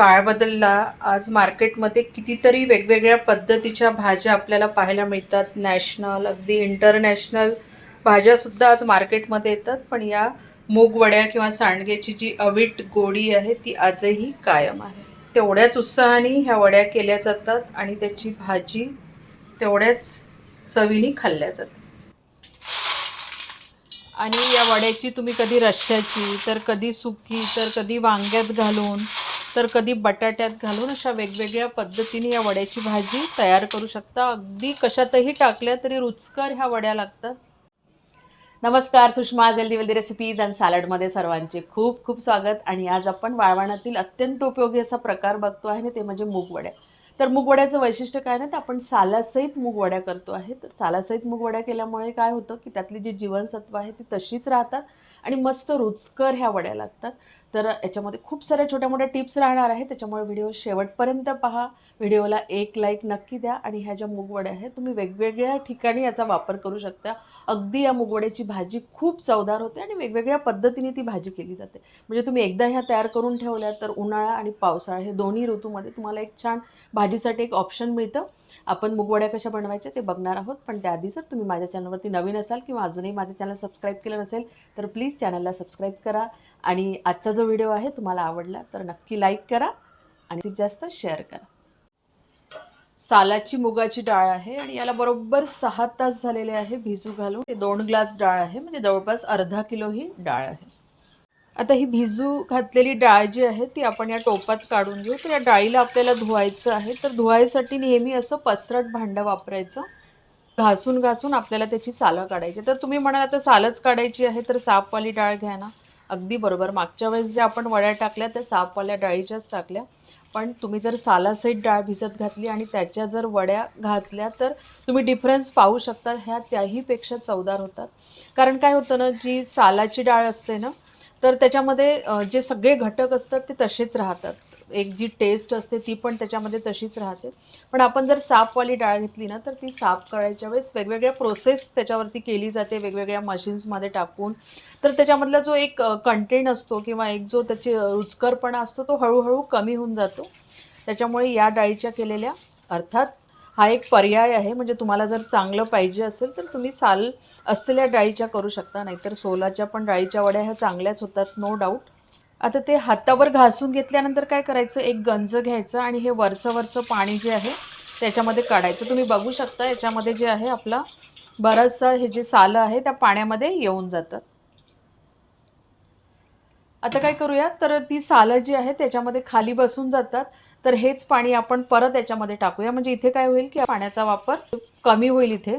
काळ बदलला आज मार्केटमध्ये कितीतरी वेगवेगळ्या पद्धतीच्या भाज्या आपल्याला पाहायला मिळतात. नॅशनल अगदी इंटरनॅशनल भाज्यासुद्धा आज मार्केटमध्ये येतात. पण या मूगवड्या किंवा सांडग्याची जी अवीट गोडी आहे ती आजही कायम आहे. तेवढ्याच उत्साहाने ह्या वड्या केल्या जातात आणि त्याची भाजी तेवढ्याच चवीने खाल्ल्या जाते. आणि या वड्याची तुम्ही कधी रश्श्याची तर कधी सुकी तर कधी वांग्यात घालून तर कधी बटाट्यात घालून अशा वेगवेगळ्या पद्धतीने या वड्याची भाजी तयार करू शकता. अगदी कशातही टाकल्या तरी रुचकर ह्या वड्या लागतात. नमस्कार Sushma healthy wealthy recipes and सॅलडमध्ये सर्वांचे खूप खूप स्वागत. आणि आज आपण वाळवणातील अत्यंत उपयोगी असा प्रकार बघतो आहे ना ते म्हणजे मूगवड्या तर मूगवड्याचं वैशिष्ट्य काय ना तर आपण सालासहित मूगवड्या करतो आहे. तर सालासहित मूगवड्या केल्यामुळे काय होतं की त्यातली जी जीवनसत्व आहे ती तशीच राहतात. आणि मस्त रुचकर ह्या वड्या लागतात. तर याच्यामध्ये खूप साऱ्या छोट्या मोठ्या टिप्स राहणार आहे त्याच्यामुळे व्हिडिओ शेवटपर्यंत पहा. व्हिडिओला एक लाईक नक्की द्या आणि ह्या ज्या मूगवड्या आहेत तुम्ही वेगवेगळ्या ठिकाणी याचा वापर करू शकता. अगदी या मुगवड्याची भाजी खूप चवदार होते आणि वेगवेगळ्या पद्धतीने ती भाजी केली जाते. म्हणजे तुम्ही एकदा ह्या तयार करून ठेवल्या तर उन्हाळा आणि पावसाळा हे दोन्ही ऋतूमध्ये तुम्हाला एक छान भाजीसाठी एक ऑप्शन मिळतं. आपण मुगवड्या कशा बनवायच्या ते बघणार आहोत. पण त्याआधी जर तुम्ही माझ्या चॅनलवरती नवीन असाल किंवा अजूनही माझं चॅनल सबस्क्राईब केलं नसेल तर प्लीज चॅनलला सबस्क्राईब करा. आणि आजचा जो व्हिडिओ आहे तुम्हाला आवडला तर नक्की लाईक करा आणि जास्तीत जास्त शेअर करा. सालाची मुगाची डाळ आहे आणि याला बरोबर सहा तास झालेले आहे भिजू घालून. ते दोन ग्लास डाळ आहे म्हणजे जवळपास अर्धा किलो ही डाळ आहे. आता ही भिजू घातलेली डाळ जी आहे ती आपण या टोपात काढून घेऊ. तर या डाळीला आपल्याला धुवायचं आहे. तर धुवायसाठी नेहमी असं पसरट भांडं वापरायचं. घासून घासून आपल्याला त्याची सालं काढायची. तर तुम्ही म्हणाल आता सालच काढायची आहे तर सापवाली डाळ घ्या ना. अगदी बरोबर. मागच्या वेळेस ज्या आपण वड्या टाकल्या त्या सापवाल्या डाळीच्याच टाकल्या. पण तुम्ही जर सालासहित डाळ भिजत घातली आणि त्याच्या जर वड्या घातल्या तर तुम्ही डिफरन्स पाहू शकता. ह्या त्याहीपेक्षा चवदार होतात. कारण काय होतं ना जी सालाची डाळ असते ना तर त्याच्यामध्ये जे सगळे घटक असतात ते तसेच राहतात. एक जी टेस्ट असते ती पण त्याच्यामध्ये तशीच राहते. पण आपण जर सापवाली डाळ घेतली ना तर ती साफ करायच्या वेळेस वेगवेगळ्या प्रोसेस त्याच्यावरती केली जाते वेगवेगळ्या मशीन्समध्ये टाकून. तर त्याच्यामधला जो एक कंटेंट असतो किंवा एक जो त्याची रुचकरपणा असतो तो हळूहळू कमी होऊन जातो. त्याच्यामुळे या डाळीच्या केलेल्या अर्थात हा एक पर्याय आहे. म्हणजे तुम्हाला जर चांगलं पाहिजे असेल तर तुम्ही साल असलेल्या डाळीच्या करू शकता. नाहीतर सोलाच्या पण डाळीच्या वड्या ह्या चांगल्याच होतात नो डाऊट आता ते हातावर घासून घेतल्यानंतर काय करायचं? एक गंज घ्यायचं आणि हे वरचं वरचं पाणी जे आहे त्याच्यामध्ये काढायचं. तुम्ही बघू शकता याच्यामध्ये जे आहे आपला बरंचसं हे जे सालं आहे त्या पाण्यामध्ये येऊन जातात आता काय करूया? तर ती सालं जी आहे त्याच्यामध्ये खाली बसून जातात. तर हेच पाणी आपण परत याच्यामध्ये टाकूया. म्हणजे इथे काय होईल की पाण्याचा वापर कमी होईल इथे.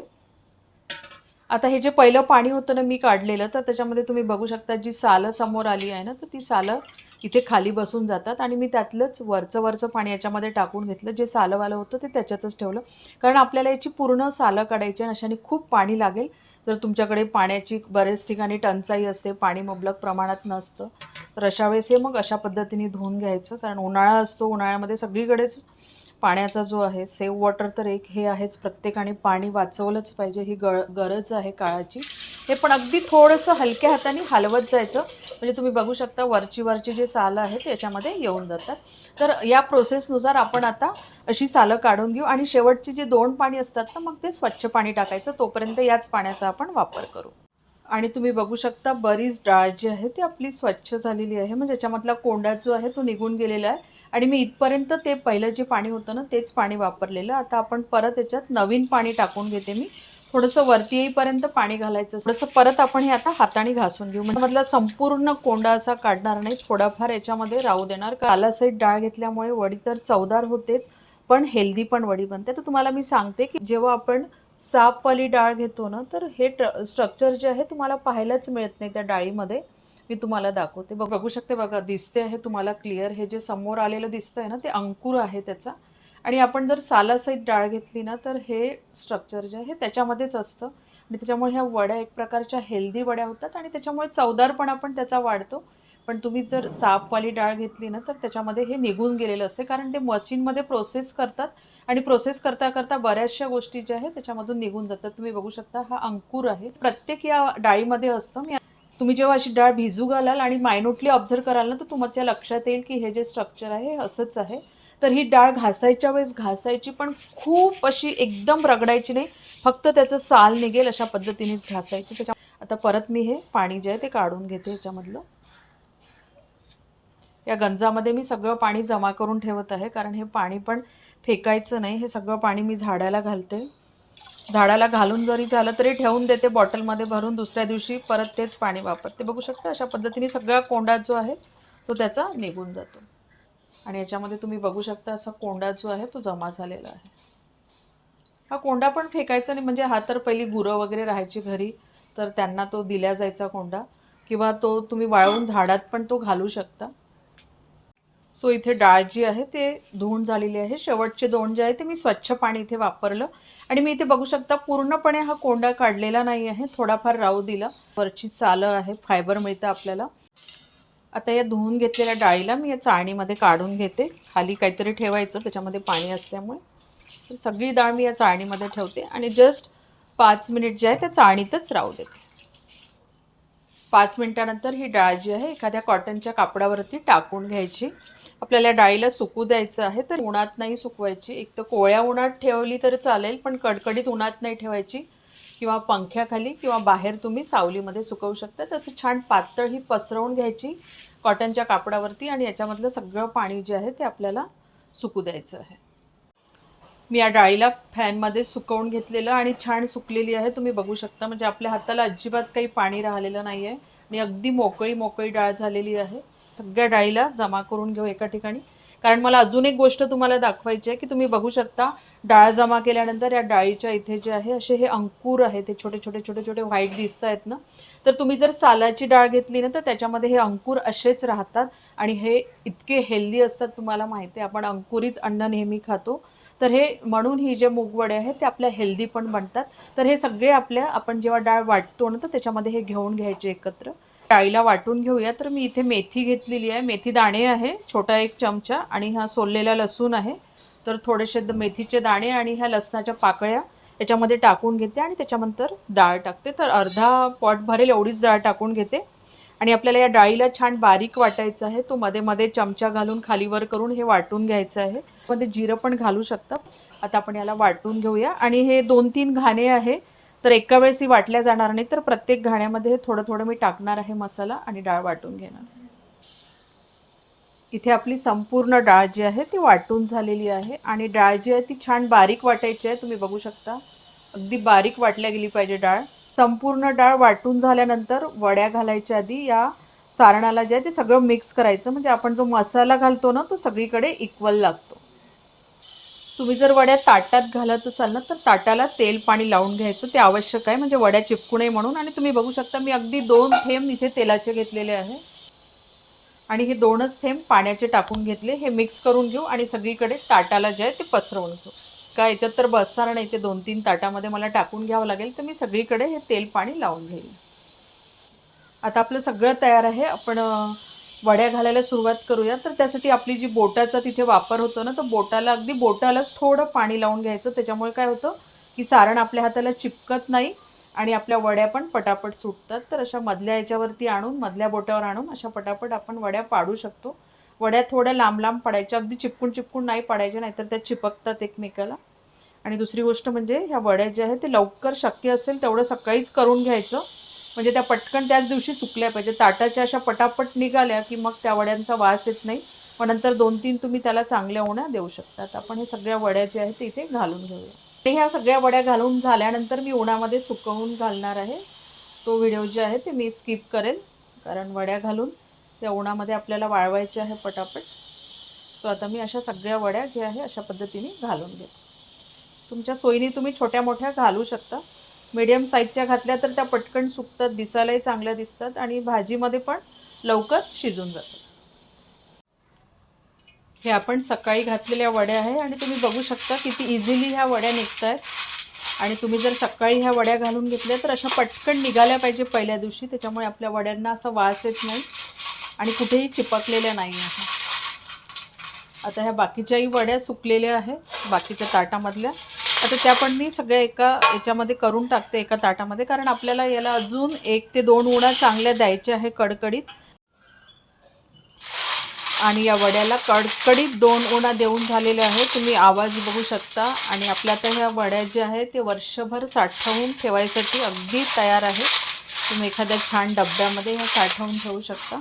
आता हे जे पहिलं पाणी होतं ना मी काढलेलं तर त्याच्यामध्ये तुम्ही बघू शकता जी सालं समोर आली आहे ना तर ती सालं तिथे खाली बसून जातात आणि मी त्यातलंच वरचं वरचं पाणी याच्यामध्ये टाकून घेतलं. जे सालंवालं होतं ते त्याच्यातच ठेवलं. कारण आपल्याला याची पूर्ण सालं काढायची आणि अशाने खूप पाणी लागेल. जर तुमच्याकडे पाण्याची बरेच ठिकाणी टंचाई असते पाणी मुबलक प्रमाणात नसतं. तर अशा वेळेस हे मग अशा पद्धतीने धुवून घ्यायचं. कारण उन्हाळा असतो उन्हाळ्यामध्ये सगळीकडेच पाण्याचा जो आहे सेव्ह वॉटर तर एक हे आहेच प्रत्येकाने पाणी वाचवलंच पाहिजे ही ग गरज आहे काळाची. हे पण अगदी थोडंसं हलक्या हाताने हलवत जायचं. म्हणजे तुम्ही बघू शकता वरची वरची जे सालं आहेत त्याच्यामध्ये येऊन जातात. तर या प्रोसेसनुसार आपण आता अशी सालं काढून घेऊ आणि शेवटची जे दोन पाणी असतात ना मग ते स्वच्छ पाणी टाकायचं. तोपर्यंत याच पाण्याचा आपण वापर करू. आणि तुम्ही बघू शकता बरीच डाळ जी आहे ती आपली स्वच्छ झालेली आहे. म्हणजे याच्यामधला कोंडा जो आहे तो निघून गेलेला आहे. आणि मी इथपर्यंत ते पहिलं जे पाणी होतं ना तेच पाणी वापरलेलं. आता आपण परत याच्यात नवीन पाणी टाकून घेते मी. थोडंसं वरती येईपर्यंत पाणी घालायचं थोडंसं परत आपण हे आता हाताने घासून घेऊ. म्हणजे मधला संपूर्ण कोंडा असा काढणार नाही. थोडाफार याच्यामध्ये राहू देणार. कालासाईट डाळ घेतल्यामुळे वडी तर चवदार होतेच पण हेल्दी पण वडी बनते. तर तुम्हाला मी सांगते की जेव्हा आपण सापवाली डाळ घेतो ना तर हे स्ट्रक्चर जे आहे तुम्हाला पाहायलाच मिळत नाही त्या डाळीमध्ये. मी तुम्हाला दाखवते. बघू शकते बघा दिसते आहे तुम्हाला क्लिअर हे जे समोर आलेलं दिसतंय ना ते अंकुर आहे त्याचा. आणि आपण जर सालासहित डाळ घेतली ना तर हे स्ट्रक्चर जे आहे त्याच्यामध्येच असतं. आणि त्याच्यामुळे ह्या वड्या एक प्रकारच्या हेल्दी वड्या होतात आणि त्याच्यामुळे चवदारपणा पण त्याचा वाढतो. पण तुम्ही जर सापवाली डाळ घेतली ना तर त्याच्यामध्ये हे निघून गेलेलं असते. कारण ते मशीनमध्ये प्रोसेस करतात आणि प्रोसेस करता करता बऱ्याचशा गोष्टी ज्या आहेत त्याच्यामधून निघून जातात. तुम्ही बघू शकता हा अंकुर आहे. प्रत्येक या डाळीमध्ये असतं. मी तुम्ही जेव्हा अशी डाळ भिजू घालाल आणि मायनोटली ऑब्झर्व कराल ना तर तुमच्या लक्षात येईल की हे जे स्ट्रक्चर आहे असंच आहे. तर ही डाळ घासायच्या वेळेस घासायची पण खूप अशी एकदम रगडायची नाही. फक्त त्याचं साल निघेल अशा पद्धतीनेच घासायची. त्याच्या आता परत मी हे पाणी जे आहे ते काढून घेते ह्याच्यामधलं या गंजामध्ये मी सगळं पाणी जमा करून ठेवत आहे कारण हे पाणी पण फेकायचं नाही. हे सगळं पाणी मी झाडाला घालते. झाडाला घालून जरी झालं तरी ठेवून देते बॉटलमध्ये भरून दुसऱ्या दिवशी परत तेच पाणी वापरते. बघू शकता अशा पद्धतीने सगळा कोंडा जो आहे तो त्याचा निघून जातो. आणि याच्यामध्ये तुम्ही बघू शकता असा कोंडा जो आहे तो जमा झालेला आहे. हा कोंडा पण फेकायचा नाही म्हणजे हा तर पहिली गुरं वगैरे राहायची घरी तर त्यांना तो दिल्या जायचा कोंडा. किंवा तो तुम्ही वाळवून झाडात पण तो घालू शकता. सो इथे डाळ जी आहे ते धुवून झालेली आहे. शेवटचे दोन जे आहे ते मी स्वच्छ पाणी इथे वापरलं. आणि मी इथे बघू शकता पूर्णपणे हा कोंडा काढलेला नाही आहे. थोडाफार राहू दिला. वरची चालं आहे. फायबर मिळतं आपल्याला. आता या धुवून घेतलेल्या डाळीला मी या चाळणीमध्ये काढून घेते. खाली काहीतरी ठेवायचं. त्याच्यामध्ये पाणी असल्यामुळे. तर सगळी डाळ मी या चाळणीमध्ये ठेवते. आणि जस्ट पाच मिनिट जे आहे त्या चाळणीतच राहू देते. पाच मिनटानंतर ही डाळ जी आहे एखाद्या कॉटनच्या कापडावरती टाकून घ्यायची. आपल्याला डाळीला सुकू द्यायचं आहे तर उन्हात नाही सुकवायची. एक तर कोळ्या उन्हात ठेवली तर चालेल पण कडकडीत उन्हात नाही ठेवायची. किंवा पंख्याखाली किंवा बाहेर तुम्ही सावलीमध्ये सुकवू शकता. तसं छान पातळ ही पसरवून घ्यायची कॉटनच्या कापडावरती आणि याच्यामधलं सगळं पाणी जे आहे ते आपल्याला सुकू द्यायचं आहे. मी या डाळीला फॅनमध्ये सुकवून घेतलेलं आणि छान सुकलेली आहे. तुम्ही बघू शकता म्हणजे आपल्या हाताला अजिबात काही पाणी राहिलेलं नाही आहे आणि अगदी मोकळी मोकळी डाळ झालेली आहे. सगळ्या डाळीला जमा करून घेऊ एका ठिकाणी. कारण मला अजून एक गोष्ट तुम्हाला दाखवायची आहे की तुम्ही बघू शकता डाळ जमा केल्यानंतर या डाळीच्या इथे जे आहे असे हे अंकुर आहे ते छोटे छोटे छोटे छोटे व्हाईट दिसत आहेत ना? तर तुम्ही जर सालाची डाळ घेतली ना तर त्याच्यामध्ये हे अंकुर असेच राहतात. आणि हे इतके हेल्दी असतात तुम्हाला माहिती आहे. आपण अंकुरित अन्न नेहमी खातो. तर हे म्हणून ही जे मूगवडे आहेत ते आपल्या हेल्दी पण बनतात. तर हे सगळे आपल्या आपण जेव्हा डाळ वाटतो ना तर त्याच्यामध्ये हे घेऊन घ्यायचे एकत्र. डाळीला वाटून घेऊया. तर मी इथे मेथी घेतलेली आहे. मेथी दाणे आहे छोटा एक चमचा आणि हा सोललेला लसूण आहे. तर थोडेसे द- मेथीचे दाणे आणि ह्या लसणाच्या पाकळ्या याच्यामध्ये टाकून घेते आणि त्याच्यानंतर डाळ टाकते. तर अर्धा पॉट भरेल एवढीच डाळ टाकून घेते. आणि आपल्याला या डाळीला छान बारीक वाटायचं आहे. तो मध्ये मध्ये चमचा घालून खालीवर करून हे वाटून घ्यायचं आहे. मध्ये जिरं पण घालू शकता. आता आपण याला वाटून घेऊया. आणि हे दोन तीन घाणे आहे. तर एका वेळेस ही वाटल्या जाणार नाही. तर प्रत्येक घाण्यामध्ये हे थोडं थोडं मी टाकणार आहे मसाला आणि डाळ वाटून घेणार. इथे आपली संपूर्ण डाळ जी आहे ती वाटून झालेली आहे. आणि डाळ जी आहे ती छान बारीक वाटायची आहे. तुम्ही बघू शकता. अगदी बारीक वाटल्या गेली पाहिजे डाळ. संपूर्ण डाळ वाटून झाल्यानंतर वड्या घालायच्या आधी या सारणाला जे आहे ते सगळं मिक्स करायचं. म्हणजे आपण जो मसाला घालतो ना तो सगळीकडे इक्वल लागतो. तुम्ही जर वड्या ताटात घालत असाल ना तर ताटाला तेल पाणी लावून घ्यायचं. ते आवश्यक आहे. म्हणजे वड्या चिपकू नये म्हणून. आणि तुम्ही बघू शकता मी अगदी दोन थेंब इथे तेलाचे घेतलेले आहे. आणि हे दोनच थेंब पाण्याचे टाकून घेतले. हे मिक्स करून घेऊ आणि सगळीकडे ताटाला जे आहे ते पसरवून घेऊ. का याच्यात तर बसणार नाही. ते दोन तीन ताटामध्ये मला टाकून घ्यावं लागेल. तर मी सगळीकडे हे तेल पाणी लावून घेईल. आता आपलं सगळं तयार आहे. आपण वड्या घालायला सुरुवात करूया. तर त्यासाठी आपली जी बोटाचा तिथे वापर होतो ना तर बोटाला अगदी बोटालाच थोडं पाणी लावून घ्यायचं. त्याच्यामुळे काय होतं की सारण आपल्या हाताला चिपकत नाही आणि आपल्या वड्या पण पटापट सुटतात. तर अशा मधल्या याच्यावरती आणून मधल्या बोटावर आणून अशा पटापट आपण वड्या पाडू शकतो. वड्या थोड्या लांब लांब पडायच्या. अगदी चिपकून चिपकून नाही पाडायच्या नाहीतर त्या चिपकतात एकमेकाला. आणि दुसरी गोष्ट म्हणजे ह्या वड्या ज्या आहेत ते लवकर शक्य असेल तेवढं सकाळीच करून घ्यायचं. म्हणजे त्या पटकन त्याच दिवशी सुकल्या पाहिजे. ताटाच्या अशा पटापट निघाल्या की मग त्या वड्यांचा वास येत नाही. मग नंतर दोन तीन तुम्ही त्याला चांगल्या उण्या देऊ शकतात आपण हे सगळ्या वड्या ज्या आहेत ते इथे घालून घेऊया. आणि ह्या सगळ्या वड्या घालून झाल्यानंतर मी उन्हामध्ये सुकवून घालणार आहे. तो व्हिडिओ जे आहे ते मी स्किप करेल कारण वड्या घालून त्या उन्हामध्ये आपल्याला वाळवायच्या आहे पटापट. तो आता मी अशा सगळ्या वड्या ज्या आहे अशा पद्धतीने घालून घेते. तुमच्या सोयीने तुम्ही छोट्या मोठ्या घालू शकता. मीडियम साईजच्या घातल्या तर त्या पटकन सुकतात दिसायलाही चांगल्या दिसतात आणि भाजीमध्ये पण लवकर शिजून जातात. हे आपण सकाळी घातलेल्या वड्या आहे आणि तुम्ही बघू शकता किती इझिली ह्या वड्या निघत आहेत आणि तुम्ही जर सकाळी ह्या वड्या घालून घेतल्या तर अशा पटकन निघाल्या पाहिजे पहिल्या दिवशी त्याच्यामुळे आपल्या वड्यांना असा वास येत नाही आणि कुठेही चिपकलेल्या नाही आहे आता ह्या बाकीच्याही वड्या सुकलेल्या आहेत बाकीच्या ताटामधल्या. आता त्या पण मी सगळ्या एका याच्यामध्ये करून टाकते एका ताटामध्ये. कारण आपल्याला याला अजून एक ते दोन उणा चांगल्या द्यायच्या आहे कडकडीत. आणि या वड्याला कडकडीत दोन उणा देऊन झालेले आहे तुम्ही आवाज बघू शकता. आणि आपल्या आता ह्या वड्या ज्या आहेत ते वर्षभर साठवून ठेवायसाठी अगदी तयार आहे तुम्ही एखाद्या छान डब्यामध्ये ह्या साठवून ठेवू शकता.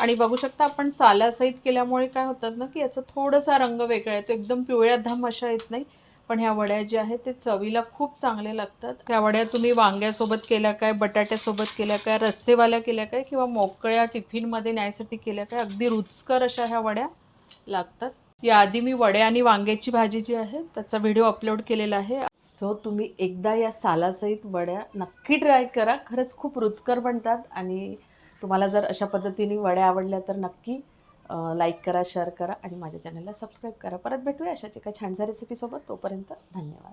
आणि बघू शकता आपण सालासहित केल्यामुळे काय होतात ना की याचा थोडासा रंग वेगळा येतो. एकदम पिवळ्या धाम अशा येत नाही. पण ह्या वड्या ज्या आहेत ते चवीला खूप चांगले लागतात. ह्या वड्या तुम्ही वांग्यासोबत केल्या काय बटाट्यासोबत केल्या काय रस्सेवाल्या केल्या काय किंवा मोकळ्या टिफिनमध्ये न्यायसाठी केल्या काय अगदी रुचकर अशा ह्या वड्या लागतात. याआधी मी वड्या आणि वांग्याची भाजी जी आहे त्याचा व्हिडिओ अपलोड केलेला आहे. सो तुम्ही एकदा या सालासहित वड्या नक्की ट्राय करा. खरंच खूप रुचकर बनतात आणि तुम्हाला जर अशा पद्धतीने वड्या आवडल्या तर नक्की लाईक करा शेअर करा आणि माझ्या चॅनलला सबस्क्राईब करा. परत भेटूया अशाच एका छानशा रेसिपीसोबत तोपर्यंत धन्यवाद.